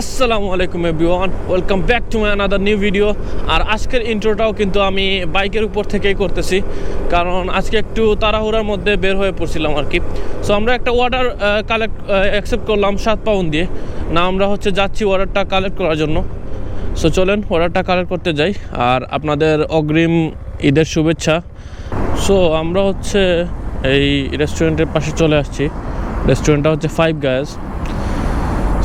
আসসালামু আলাইকুম everyone, welcome back to my another new video আর আজকের ইন্ট্রোটাও কিন্তু আমি বাইকের উপর থেকেই করতেছি, কারণ আজকে একটু তাড়াহুড়ার মধ্যে বের হয়ে পড়ছিলাম আর কি। সো আমরা একটা অর্ডার কালেক্ট অ্যাকসেপ্ট করলাম সাত পাউন্ড দিয়ে। না, আমরা হচ্ছে যাচ্ছি অর্ডারটা কালেক্ট করার জন্য। সো চলেন অর্ডারটা কালেক্ট করতে যাই। আর আপনাদের অগ্রিম ঈদের শুভেচ্ছা। সো আমরা হচ্ছে এই রেস্টুরেন্টের পাশে চলে আসছি। রেস্টুরেন্টটা হচ্ছে ফাইভ গায়াস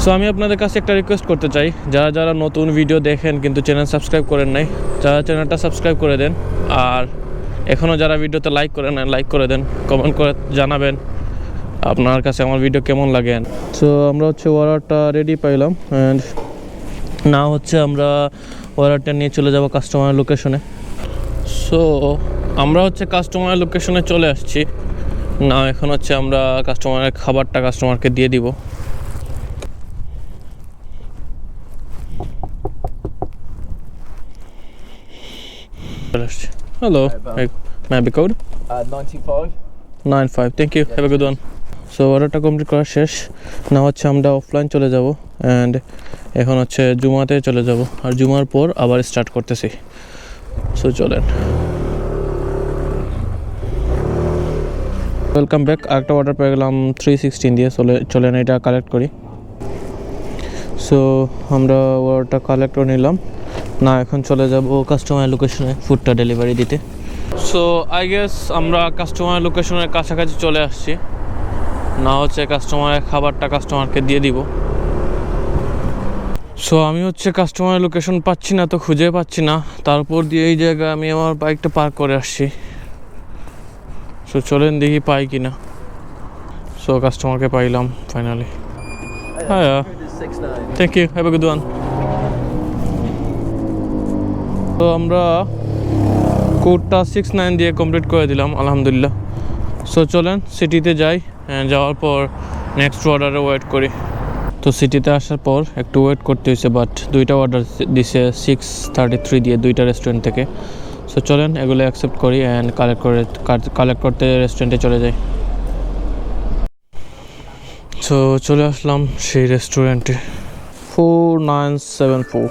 সো আমি আপনাদের কাছে একটা রিকোয়েস্ট করতে চাই। যারা যারা নতুন ভিডিও দেখেন কিন্তু চ্যানেল সাবস্ক্রাইব করেন নাই, যারা চ্যানেলটা সাবস্ক্রাইব করে দেন আর এখনও যারা ভিডিওতে লাইক করেন লাইক করে দেন কমেন্ট করে জানাবেন আপনার কাছে আমার ভিডিও কেমন লাগে। সো আমরা হচ্ছে অর্ডারটা রেডি পাইলাম অ্যান্ড না হচ্ছে আমরা অর্ডারটা নিয়ে চলে যাব কাস্টমার লোকেশনে সো আমরা হচ্ছে কাস্টমার লোকেশনে চলে আসছি। না এখন হচ্ছে আমরা কাস্টমারের খাবারটা কাস্টমারকে দিয়ে দিব। চলে আসছি hello maybe code Uh, 95. Nine five thank you have a good one so অর্ডারটা কমপ্লিট করা শেষ। না হচ্ছে আমরা অফলাইন চলে যাব অ্যান্ড এখন হচ্ছে জুমাতে চলে যাব। আর জুমার পর আবার স্টার্ট করতেছি। সো চলেন। ওয়েলকাম ব্যাক আরেকটা অর্ডার পেয়ে গেলাম থ্রি সিক্সটিন দিয়ে চলে চলেন এটা কালেক্ট করি। সো আমরা অর্ডারটা কালেক্ট করে নিলাম। না, এখন চলে যাব কাস্টমার লোকেশনে ফুডটা ডেলিভারি দিতে। সো আই গেস আমরা কাস্টমার লোকেশনের কাছাকাছি চলে আসছি। না হচ্ছে কাস্টমারের খাবারটা কাস্টমারকে দিয়ে দিব। সো আমি হচ্ছে কাস্টমারের লোকেশন পাচ্ছি না, তো খুঁজে পাচ্ছি না। তারপর দিয়ে এই জায়গায় আমি আমার বাইকটা পার্ক করে আসছি। সো চলেন দেখি পাই কি না সো কাস্টমারকে পাইলাম ফাইনালি হ্যাঁ thank you have a good one তো আমরা কোডটা সিক্স নাইন দিয়ে কমপ্লিট করে দিলাম, আলহামদুলিল্লাহ। সো চলেন সিটিতে যাই যাওয়ার পর নেক্সট অর্ডারে ওয়েট করি। তো সিটিতে আসার পর একটু ওয়েট করতে হয়েছে বাট দুইটা অর্ডার দিছে সিক্স থার্টি থ্রি দিয়ে দুইটা রেস্টুরেন্ট থেকে। সো চলেন এগুলো অ্যাকসেপ্ট করি অ্যান্ড কালেক্ট করে কালেক্ট করতে রেস্টুরেন্টে চলে যাই। সো চলে আসলাম সেই রেস্টুরেন্টে four nine seven four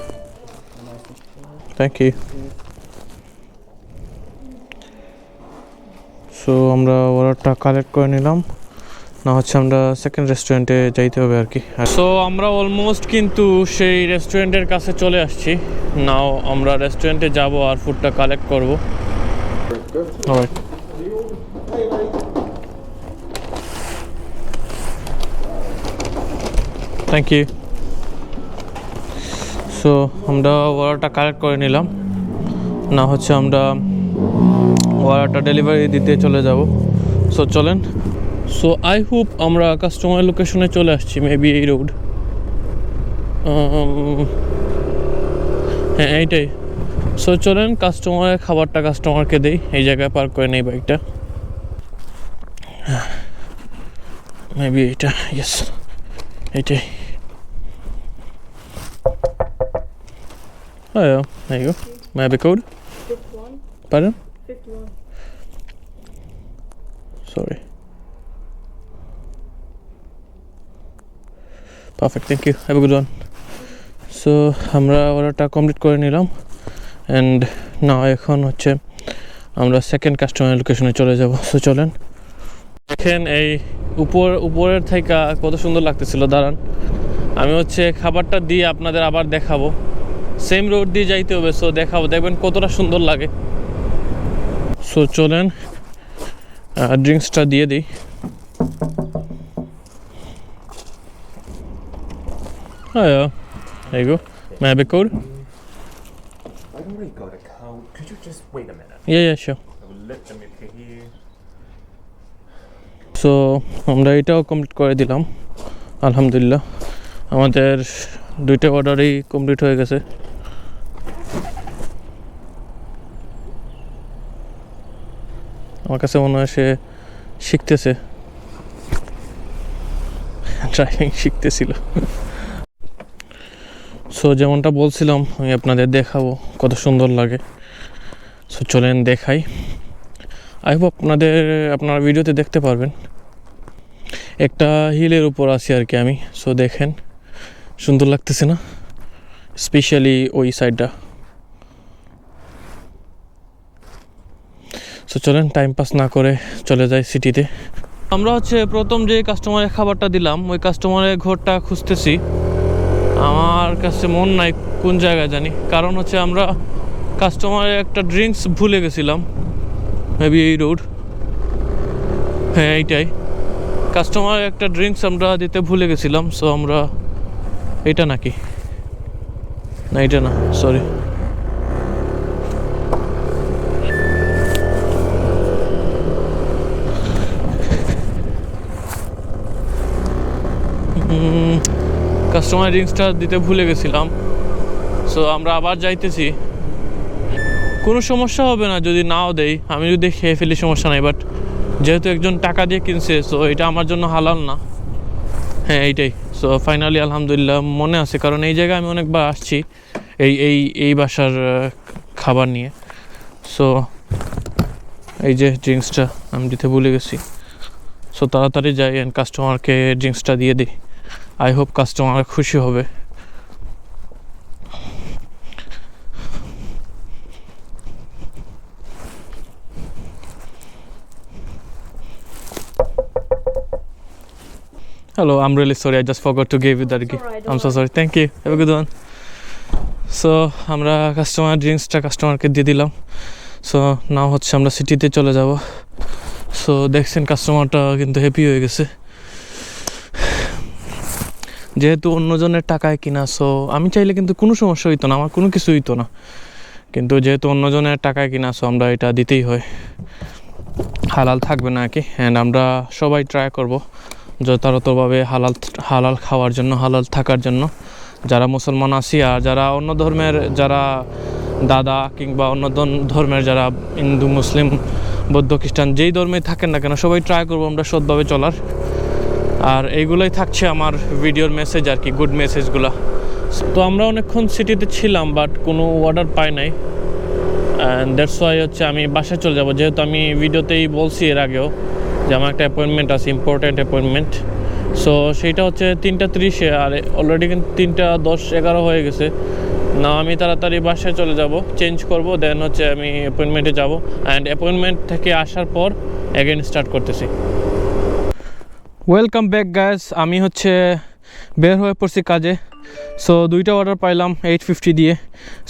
thank you so আমরা অর্ডারটা কালেক্ট করে নিলাম। না হচ্ছে আমরা সেকেন্ড রেস্টুরেন্টে যাইতে হবে আর কি সো আমরা অলমোস্ট কিন্তু সেই রেস্টুরেন্টের কাছে চলে আসছি। নাও আমরা রেস্টুরেন্টে যাব আর ফুডটা কালেক্ট করব. থ্যাংক ইউ সো আমরা অর্ডারটা কালেক্ট করে নিলাম। না হচ্ছে আমরা অর্ডারটা ডেলিভারি দিতে চলে যাব। সো চলেন। সো আই হোপ আমরা কাস্টমার লোকেশনে চলে আসছি মেবি এই রোড হ্যাঁ এইটাই। সো চলেন কাস্টমারের খাবারটা কাস্টমারকে দেই। এই জায়গায় পার্ক করে নেই বাইকটা মেবি এইটা ইয়েস এইটাই। Oh yeah, there you go. May I have a code? Fifth one. Pardon? Fifth one. Sorry. Thank you. Have a good one. So আমরা অর্ডারটা কমপ্লিট করে নিলাম অ্যান্ড না এখন হচ্ছে আমরা সেকেন্ড কাস্টমার লোকেশনে চলে যাব সো চলেন দেখেন এই উপর উপরের থেকে কত সুন্দর লাগতেছিল দাঁড়ান আমি হচ্ছে খাবারটা দিয়ে আপনাদের আবার দেখাবো সেম রোড দিয়ে যাইতে হবে সো দেখাবো দেখবেন কতটা সুন্দর লাগে সো চলেন ড্রিঙ্কসটা দিয়ে দিই হ্যাঁ There you go. May I have a code? I've already got a code. Could you just wait a minute? Yeah, yeah, sure. I. So আমরা এটাও কমপ্লিট করে দিলাম আলহামদুলিল্লাহ আমাদের দুইটা অর্ডারই কমপ্লিট হয়ে গেছে আমার কাছে মনে হয় সে শিখতেছে। ড্রাইভিং শিখতেছিল। সো যেমনটা বলছিলাম, আমি আপনাদের দেখাবো কত সুন্দর লাগে। সো চলেন দেখাই। আই হোপ আপনাদের, আপনার ভিডিওতে দেখতে পারবেন। একটা হিলের উপর আছি আর কি আমি। সো দেখেন। সুন্দর লাগতেছে না? স্পেশালি ওই সাইডটা সো চলেন টাইম পাস না করে চলে যাই সিটিতে আমরা হচ্ছে প্রথম যে কাস্টমারের খাবারটা দিলাম, ওই কাস্টমারের ঘরটা খুঁজতেছি। আমার কাছে মন নাই কোন জায়গায় জানি। কারণ হচ্ছে আমরা কাস্টমারের একটা ড্রিঙ্কস ভুলে গেছিলাম। মেবি এই রোড হ্যাঁ এইটাই। কাস্টমারের একটা ড্রিঙ্কস আমরা দিতে ভুলে গেছিলাম সো আমরা এটা নাকি? না, এটা না সরি কাস্টমার ড্রিঙ্কসটা দিতে ভুলে গেছিলাম। সো আমরা আবার যাইতেছি। কোনো সমস্যা হবে না, যদি নাও দেই। আমি যদি খেয়ে ফেলি, সমস্যা নাই বাট যেহেতু একজন টাকা দিয়ে কিনছে সো এটা আমার জন্য হালাল না। হ্যাঁ এইটাই। সো ফাইনালি আলহামদুলিল্লাহ, মনে আছে। কারণ এই জায়গায় আমি অনেকবার আসছি, এই এই এই বাসার খাবার নিয়ে। সো এই যে ড্রিঙ্কসটা আমি দিতে ভুলে গেছি। সো তাড়াতাড়ি যাই অ্যান্ড কাস্টমারকে ড্রিঙ্কসটা দিয়ে দিই। আই হোপ কাস্টমার খুশি হবে। Hello I'm really sorry I just forgot to gave you that gift I'm so sorry thank you have good one so আমরা কাস্টমার ড্রিঙ্কসটা কাস্টমারকে দিয়ে দিলাম। সো নাও হচ্ছে আমরা সিটিতে চলে যাব। সো দেখছেন কাস্টমারটা কিন্তু হ্যাপি হয়ে গেছে। যেহেতু অন্যজনের টাকায় কিনা সো আমি চাইলে কিন্তু কোনো সমস্যা হইতো না, আমার কোনো কিছু হইতো না। কিন্তু যেহেতু অন্যজনের টাকায় কিনা সো আমরা এটা দিতেই হয়। হালাল থাকবে না কি অ্যান্ড আমরা সবাই ট্রাই করব যথাযথভাবে হালাল হালাল খাওয়ার জন্য, হালাল থাকার জন্য। যারা মুসলমান আছি আর যারা অন্য ধর্মের যারা দাদা কিংবা অন্য ধর্মের যারা হিন্দু, মুসলিম, বৌদ্ধ খ্রিস্টান, যেই ধর্মে থাকেন না কেন, সবাই ট্রাই করব আমরা সৎভাবে চলার। আর এইগুলোই থাকছে আমার ভিডিওর মেসেজ আর কি গুড মেসেজগুলো তো আমরা অনেকক্ষণ সিটিতে ছিলাম বাট কোনো অর্ডার পাই নাই। দ্যাটস ওয়াই হচ্ছে আমি বাসায় চলে যাব। যেহেতু আমি ভিডিওতেই বলছি এর আগেও যে আমার একটা অ্যাপয়েন্টমেন্ট আছে ইম্পর্ট্যান্ট অ্যাপয়েন্টমেন্ট সো সেইটা হচ্ছে তিনটা তিরিশে, আর অলরেডি কিন্তু তিনটা দশ এগারো হয়ে গেছে। না আমি তাড়াতাড়ি বাসায় চলে যাব চেঞ্জ করব দেন হচ্ছে আমি অ্যাপয়েন্টমেন্টে যাব। অ্যান্ড অ্যাপয়েন্টমেন্ট থেকে আসার পর অ্যাগেন স্টার্ট করতেছি। ওয়েলকাম ব্যাক গাইজ আমি হচ্ছে বের হয়ে পড়ছি কাজে। সো দুইটা অর্ডার পাইলাম এইট ফিফটি দিয়ে।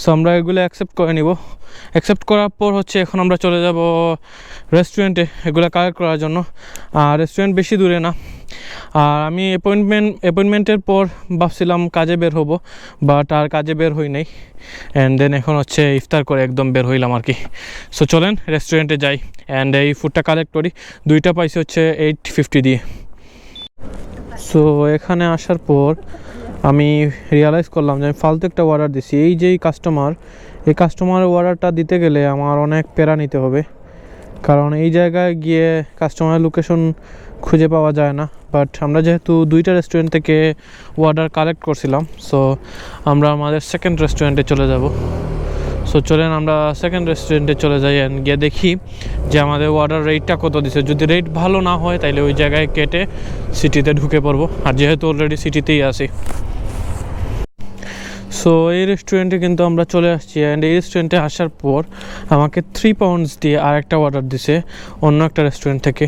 সো আমরা এগুলো অ্যাকসেপ্ট করে নিব। অ্যাকসেপ্ট করার পর হচ্ছে এখন আমরা চলে যাব রেস্টুরেন্টে এগুলো কালেক্ট করার জন্য। আর রেস্টুরেন্ট বেশি দূরে না। আর আমি অ্যাপয়েন্টমেন্ট অ্যাপয়েন্টমেন্টের পর ভাবছিলাম কাজে বের হব বাট আর কাজে বের হই নাই। অ্যান্ড দেন এখন হচ্ছে ইফতার করে একদম বের হইলাম আর কি। সো চলেন রেস্টুরেন্টে যাই। অ্যান্ড এই ফুডটা কালেক্ট করি। দুইটা পাইছি হচ্ছে এইট ফিফটি দিয়ে। সো এখানে আসার পর আমি রিয়ালাইজ করলাম যে আমি ফালতু একটা অর্ডার দিছি। এই যেই কাস্টমার এই কাস্টমারের অর্ডারটা দিতে গেলে আমার অনেক প্যারা নিতে হবে। কারণ এই জায়গায় গিয়ে কাস্টমারের লোকেশন খুঁজে পাওয়া যায় না। বাট আমরা যেহেতু দুইটা রেস্টুরেন্ট থেকে অর্ডার কালেক্ট করছিলাম সো আমরা আমাদের সেকেন্ড রেস্টুরেন্টে চলে যাব। সো চলেন আমরা সেকেন্ড রেস্টুরেন্টে চলে যাই অ্যান্ড গিয়ে দেখি যে আমাদের অর্ডার রেটটা কত দিছে। যদি রেট ভালো না হয় তাহলে ওই জায়গায় কেটে সিটিতে ঢুকে পড়ব। আর যেহেতু অলরেডি সিটিতেই আসি সো এই রেস্টুরেন্টে কিন্তু আমরা চলে আসছি অ্যান্ড এই রেস্টুরেন্টে আসার পর আমাকে থ্রি পাউন্ডস দিয়ে আর একটা অর্ডার দিছে অন্য একটা রেস্টুরেন্ট থেকে।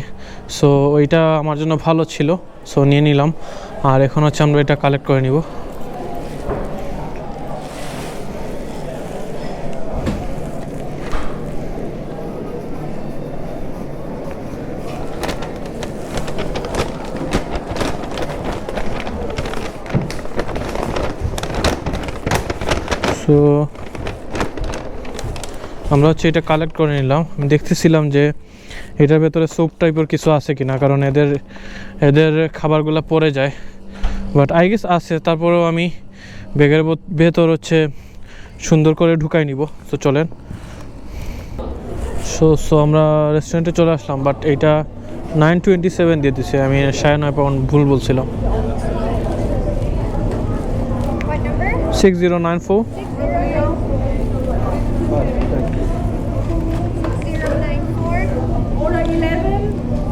সো ওইটা আমার জন্য ভালো ছিল। সো নিয়ে নিলাম। আর এখন হচ্ছে আমরা এটা কালেক্ট করে নিব। সো আমরা হচ্ছে এটা কালেক্ট করে নিলাম। আমি দেখতেছিলাম যে এটার ভেতরে স্যুপ টাইপের কিছু আছে কিনা, কারণ এদের এদের খাবারগুলো পড়ে যায়। বাট আই গেস আছে, তারপরেও আমি ব্যাগের ভেত- ভেতর হচ্ছে সুন্দর করে ঢুকাই নিব। তো চলেন। সো সো আমরা রেস্টুরেন্টে চলে আসলাম বাট এইটা নাইন টোয়েন্টি সেভেন দিয়ে দিছে। আমি সাড়ে নয় পাউন্ড ভুল বলছিলাম। Six zero nine four.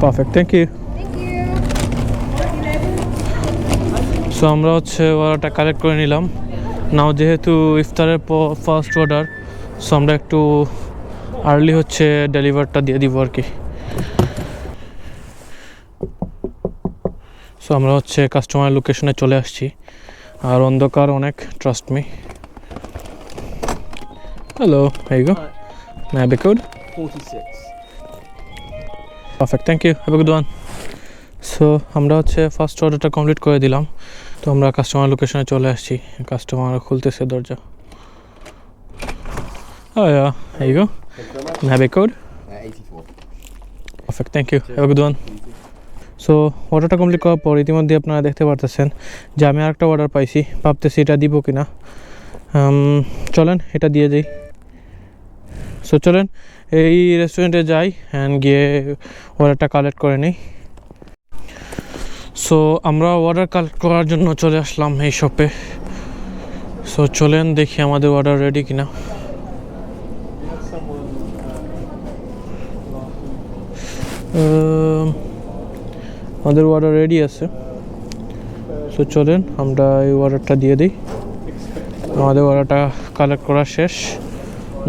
Perfect thank you. So আমরা হচ্ছে অর্ডারটা কালেক্ট করে নিলাম নাও যেহেতু ইফতারের পর ফার্স্ট অর্ডার সো আমরা একটু আর্লি হচ্ছে ডেলিভারটা দিয়ে দিব আর কি সো আমরা হচ্ছে কাস্টমার লোকেশনে চলে আসছি আর অন্ধকার অনেক ট্রাস্ট মি হ্যালো এই গো B code perfect thank you have a good one so আমরা হচ্ছে ফার্স্ট অর্ডারটা কমপ্লিট করে দিলাম। তো আমরা কাস্টমার লোকেশনে চলে আসছি। কাস্টমার খুলতেছে দরজা। এই গো have a code 84. Perfect thank you have a good one so অর্ডারটা কমপ্লিট করার পর ইতিমধ্যে আপনারা দেখতে পারতেছেন যে আমি আরেকটা অর্ডার পাইছি। ভাবতেছি এটা দিব কি না চলেন এটা দিয়ে দিই। সো চলেন এই রেস্টুরেন্টে যাই অ্যান্ড গিয়ে অর্ডারটা কালেক্ট করে নিই। সো আমরা অর্ডার কালেক্ট করার জন্য চলে আসলাম এই শপে সো চলেন দেখি আমাদের অর্ডার রেডি কিনা। আহ, আমাদের অর্ডার রেডি আছে। সো চলেন আমরা এই অর্ডারটা দিয়ে দিই। আমাদের অর্ডারটা কালেক্ট করা শেষ।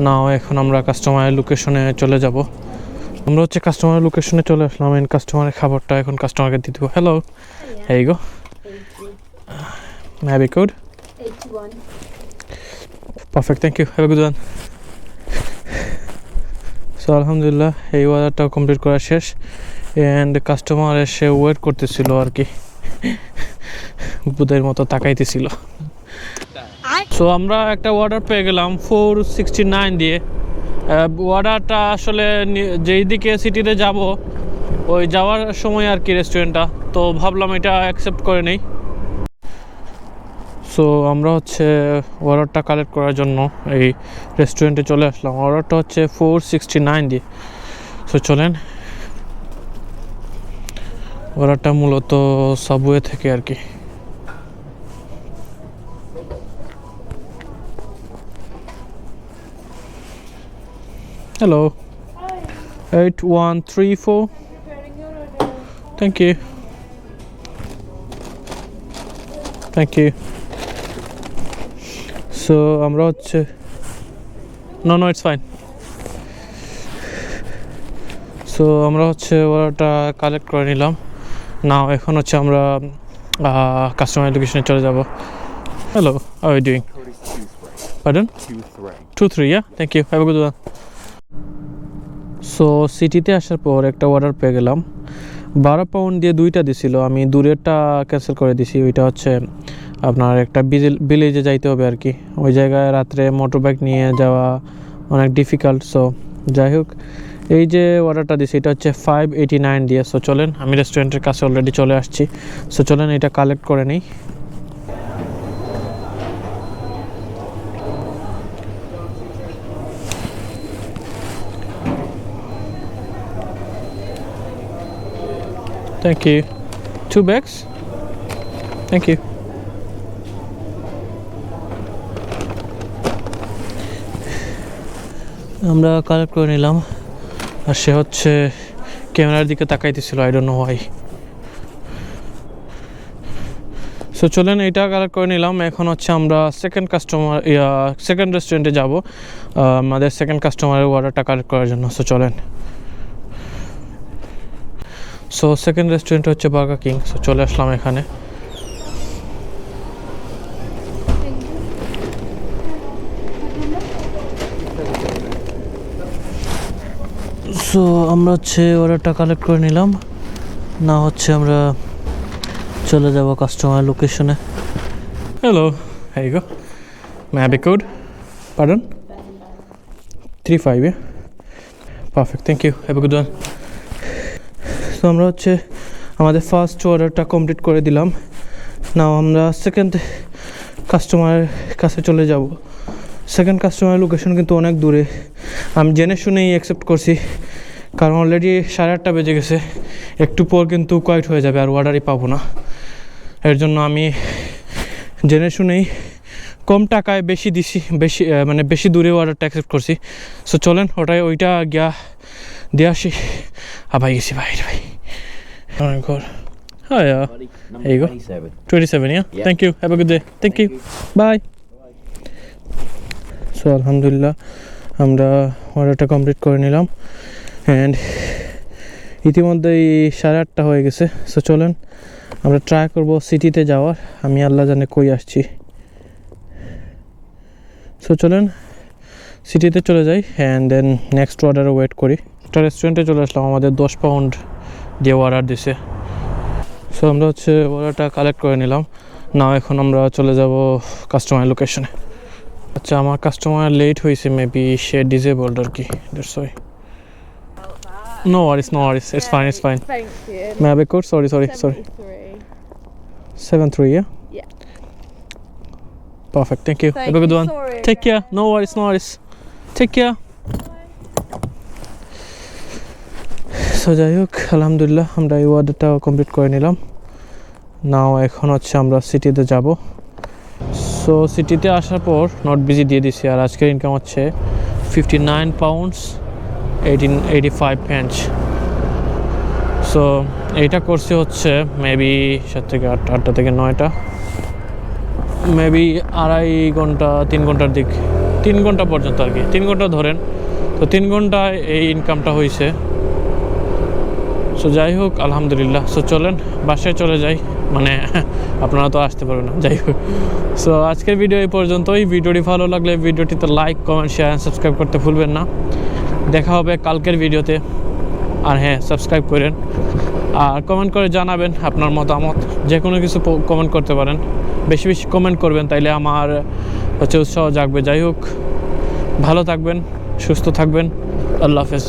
নাও এখন আমরা কাস্টমারের লোকেশনে চলে যাব। আমরা হচ্ছে কাস্টমারের লোকেশনে চলে আসলাম। এন্ড কাস্টমারের খাবারটা এখন কাস্টমারকে দিয়ে দেবো। হ্যালো এই গো maybe code 81. Perfect thank you have good one so আলহামদুলিল্লাহ এই অর্ডারটা কমপ্লিট করা শেষ। অ্যান্ড কাস্টমার এসে ওয়েট করতেছিল আর কি বুধের মতো তাকাইতেছিল। সো আমরা একটা অর্ডার পেয়ে গেলাম ফোর সিক্সটি নাইন দিয়ে। অর্ডারটা আসলে যেই দিকে সিটিতে যাব ওই যাওয়ার সময় আর কি রেস্টুরেন্টটা তো ভাবলাম এটা অ্যাকসেপ্ট করে নেই। সো আমরা হচ্ছে অর্ডারটা কালেক্ট করার জন্য এই রেস্টুরেন্টে চলে আসলাম। অর্ডারটা হচ্ছে ফোর সিক্সটি নাইন দিয়ে। সো চলেন অর্ডারটা মূলত সাবওয়ে থেকে আর কি। Hello eight one three four thank you thank you so আমরা হচ্ছে no no it's fine so আমরা হচ্ছে ওটা কালেক্ট করে নিলাম। নাও এখন হচ্ছে আমরা কাস্টমার লোকেশনে চলে যাব। Hello are you doing Code is 2 3. Pardon two three yeah thank you have a good so সিটিতে আসার পর একটা অর্ডার পেয়ে গেলাম। বারো পাউন্ড দিয়ে দুইটা দিছিল। আমি দূরেরটা ক্যান্সেল করে দিছি। ওইটা হচ্ছে আপনার একটা ভিলেজে যাইতে হবে আর কি ওই জায়গায় রাত্রে মোটর বাইক নিয়ে যাওয়া অনেক ডিফিকাল্ট সো যাই হোক। এই যে অর্ডারটা দিছি, এটা হচ্ছে ফাইভ এইটি নাইন দিয়ে সো চলেন, আমি রেস্টুরেন্টের কাছে অলরেডি চলে আসছি সো চলেন, এটা কালেক্ট করে নিই Thank you. Two bags? Thank you. আমরা কালেক্ট করে নিলাম আর সে হচ্ছে ক্যামেরার দিকে তাকাইতেছিল I don't know why so চলেন এটা কালেক্ট করে নিলাম। এখন হচ্ছে আমরা সেকেন্ড কাস্টমার সেকেন্ড রেস্টুরেন্টে যাব আমাদের সেকেন্ড কাস্টমারের অর্ডারটা কালেক্ট করার জন্য। সো চলেন। সো সেকেন্ড রেস্টুরেন্ট হচ্ছে বার্গার কিং সো চলে আসলাম এখানে। সো আমরা হচ্ছে অর্ডারটা কালেক্ট করে নিলাম। না হচ্ছে আমরা চলে যাব কাস্টমার লোকেশনে হ্যালো হ্যাঁ গো maybe code pardon three five perfect thank you have a good one তো আমরা হচ্ছে আমাদের ফার্স্ট অর্ডারটা কমপ্লিট করে দিলাম। নাও আমরা সেকেন্ড কাস্টমারের কাছে চলে যাব। সেকেন্ড কাস্টমার লোকেশন কিন্তু অনেক দূরে। আমি জেনে শুনেই অ্যাকসেপ্ট করছি কারণ অলরেডি সাড়ে আটটা বেজে গেছে। একটু পর কিন্তু কোয়াইট হয়ে যাবে আর অর্ডারই পাবো না। এর জন্য আমি জেনে শুনেই কম টাকায় বেশি দিছি বেশি মানে বেশি দূরে অর্ডারটা অ্যাকসেপ্ট করছি। সো চলেন ওটাই ওইটা গিয়া দিয়ে আসি। আবার গেছি ভাই ভাই। ঘর। you go. 27. 27 yeah? Yeah. thank you have a good day. Thank you. Bye so আলহামদুলিল্লাহ আমরা অর্ডারটা কমপ্লিট করে নিলাম। অ্যান্ড ইতিমধ্যেই সাড়ে আটটা হয়ে গেছে। সো চলেন, আমরা ট্রাই করব সিটিতে যাওয়ার। আমি আল্লাহ জানে কই আসছি। সো চলেন সিটিতে চলে যাই। অ্যান্ড দেন নেক্সট অর্ডারে ওয়েট করি। একটা রেস্টুরেন্টে চলে আসলাম। আমাদের দশ পাউন্ড দিয়ে অর্ডার দিছে। সো আমরা হচ্ছে অর্ডারটা কালেক্ট করে নিলাম। না এখন আমরা চলে যাব কাস্টমার লোকেশনে আচ্ছা আমার কাস্টমার লেট হয়েছে মেবি সে ডিজেবলড আর কি that's why no worries no worries it's fine it's fine Thank you. May I code sorry sorry sorry 73. Seven yeah Yeah. Perfect thank you Thank have a good you. One Sorry worries no worries take care so যাই হোক আলহামদুলিল্লাহ আমরা এই অর্ডারটা complete করে নিলাম। নাও এখন হচ্ছে আমরা সিটিতে যাব। সো সিটিতে আসার পর নট বিজি দিয়ে দিছি। আর আজকের ইনকাম হচ্ছে fifty nine pounds eighteen eighty five pence so এইটা করছে হচ্ছে মেবি সাত থেকে আটটা আটটা থেকে নয়টা। মেবি আড়াই ঘণ্টা, তিন ঘণ্টার দিক, তিন ঘণ্টা পর্যন্ত আর কি। তিন ঘণ্টা ধরেন। তো তিন ঘন্টায় এই ইনকামটা হয়েছে সো যাই হোক, আলহামদুলিল্লাহ। সো চলেন, বাসায় চলে যাই। মানে আপনারা তো আসতে পারবেন না, যাই হোক। সো আজকের ভিডিও এই পর্যন্ত পর্যন্তই ভিডিওটি ভালো লাগলে ভিডিওটিতে লাইক কমেন্ট শেয়ার সাবস্ক্রাইব করতে ভুলবেন না। দেখা হবে কালকের ভিডিওতে আর হ্যাঁ সাবস্ক্রাইব করেন। আর কমেন্ট করে জানাবেন আপনার মতামত। যে কোনো কিছু কমেন্ট করতে পারেন। বেশি বেশি কমেন্ট করবেন, তাইলে আমার হচ্ছে উৎসাহ জাগবে। যাই হোক, ভালো থাকবেন, সুস্থ থাকবেন। আল্লাহ হাফেজ।